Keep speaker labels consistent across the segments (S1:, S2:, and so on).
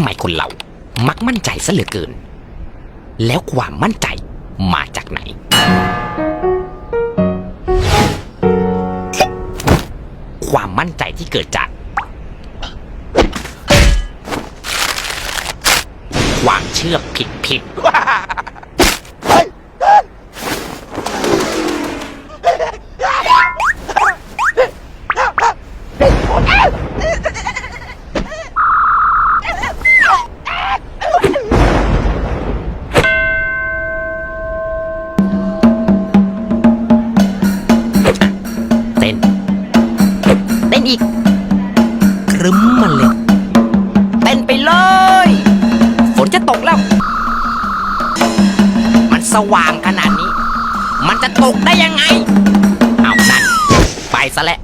S1: ำไมคนเรา มักมั่นใจซะเหลือเกิน แล้วความมั่นใจมาจากไหน ความมั่นใจที่เกิดจาก ความเชื่อผิดผิด สว่างขนาดนี้ มันจะตกได้ยังไง เอานั่น ไปซะแล้ว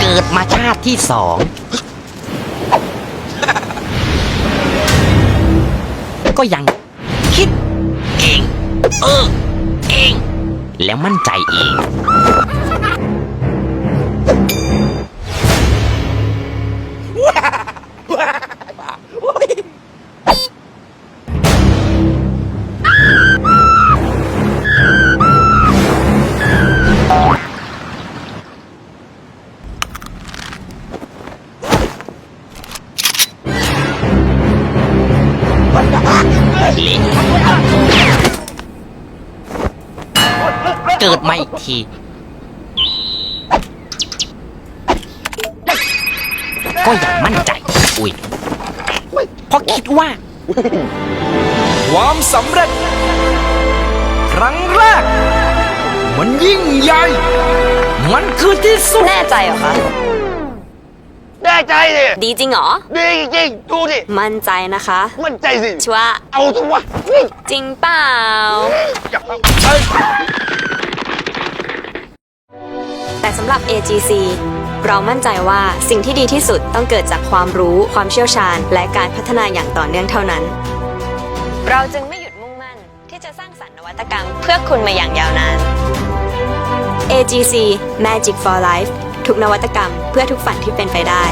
S1: เกิดมาชาติที่สอง ก็ยัง คิด เอง เออ เอง แล้วมั่นใจเอง เละเกิดมาอีกทีก็ยังมั่นใจ อุ้ยเพราะคิดว่า
S2: ความสำเร็จ ครั้งแรก มันยิ่งใหญ่ มันคือที่สุด
S3: แน่ใจเหรอคะ
S4: แน่ใจดิ
S3: ดีจริงเหรอ
S4: ดีจริงๆดูดิ
S3: มั่นใจนะคะ
S4: มั่นใจสิ
S3: ชัวร์
S4: เอาสิวะนี่
S3: จริงเปล่า
S4: จับเอ้ย
S3: แต่สำหรับ AGC เรามั่นใจว่าสิ่งที่ดีที่สุดต้องเกิดจากความรู้ ความเชี่ยวชาญ และการพัฒนาอย่างต่อเนื่องเท่านั้น เราจึงไม่หยุดมุ่งมั่น ที่จะสร้างสรรค์นวัตกรรมเพื่อคุณมาอย่างยาวนาน AGC Magic for Life ทุกนวัตกรรม เพื่อทุกฝันที่เป็นไปได้